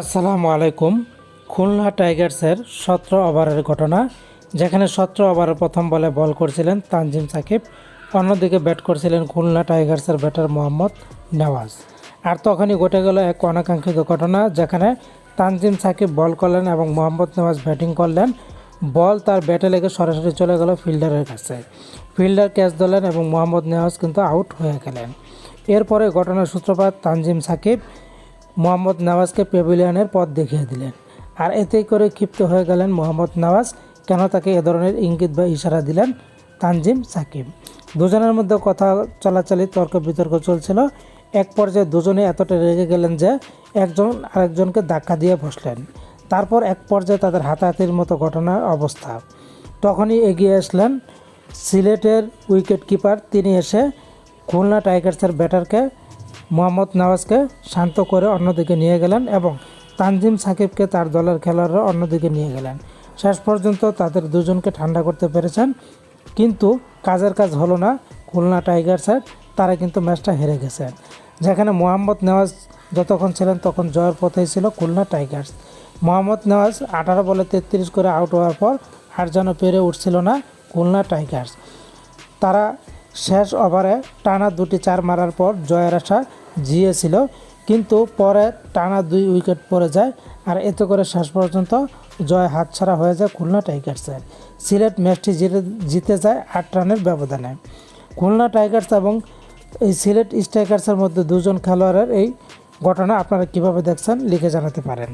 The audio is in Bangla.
আসসালামু আলাইকুম। খুলনা টাইগার্সের সতেরো ওভারের ঘটনা, যেখানে সতেরো ওভারে প্রথম বলে বল করছিলেন তানজিম সাকিব, অন্যদিকে ব্যাট করছিলেন খুলনা টাইগার্সের ব্যাটার মোহাম্মদ নওয়াজ। আর তখনই ঘটে গেল এক অনাকাঙ্ক্ষিত ঘটনা, যেখানে তানজিম সাকিব বল করলেন এবং মোহাম্মদ নওয়াজ ব্যাটিং করলেন। বল তার ব্যাটে লেগে সরাসরি চলে গেল ফিল্ডারের কাছে। ফিল্ডার ক্যাচ দিলেন এবং মোহাম্মদ নেওয়াজ কিন্তু আউট হয়ে গেলেন। এরপরে ঘটনার সূত্রপাত তানজিম সাকিব। মোহাম্মদ নওয়াজকে পেভিলিয়নের পথ দেখিয়ে দিলেন। আর এতেই করে ক্ষিপ্ত হয়ে গেলেন মোহাম্মদ নওয়াজ, কেন তাকে এ ধরনের ইঙ্গিত বা ইশারা দিলেন? তানজিম সাকিব। দুজনের মধ্যে কথা চলাচলি তর্ক বিতর্ক চলছিল। এক পর্যায়ে দুজনে এতটা রেগে গেলেন যে একজন আরেকজনকে ধাক্কা দিয়ে বসলেন। তারপর এক পর্যায়ে তাদের হাতাহাতির মতো ঘটনার অবস্থা। তখনই এগিয়ে আসলেন সিলেটের উইকেট কিপার তিনি এসে খুলনা টাইগার্সের ব্যাটারকে মোহাম্মদ নওয়াজকে শান্ত করে অন্যদিকে নিয়ে গেলেন এবং তানজিম সাকিবকে তার দলের খেলোয়াড়রা অন্যদিকে নিয়ে গেলেন। শেষ পর্যন্ত তাদের দুজনকে ঠান্ডা করতে পেরেছেন। কিন্তু কাজের কাজ হলো না, খুলনা টাইগার্সের, তারা কিন্তু ম্যাচটা হেরে গেছেন যেখানে মোহাম্মদ নেওয়াজ যতক্ষণ ছিলেন তখন জয়ের পথেই ছিল খুলনা টাইগার্স। মোহাম্মদ নেওয়াজ আঠারো বলে তেত্রিশ করে আউট হওয়ার পর আর যেন পেরে উঠছিল না খুলনা টাইগার্স। তারা শেষ ওভারে টানা দুটি চার মারার পর জয়ের আশা জিয়েছিল কিন্তু পরে টানা দুই উইকেট পড়ে যায় আর এতে করে শেষ পর্যন্ত জয় হাতছাড়া হয়ে যায় খুলনা টাইগার্সের সিলেট ম্যাচটি জিতে জিতে যায় আট রানের ব্যবধানে। খুলনা টাইগার্স এবং এই সিলেট স্ট্রাইকার্সের মধ্যে দুজন খেলোয়াড়ের এই ঘটনা আপনারা কীভাবে দেখছেন লিখে জানাতে পারেন।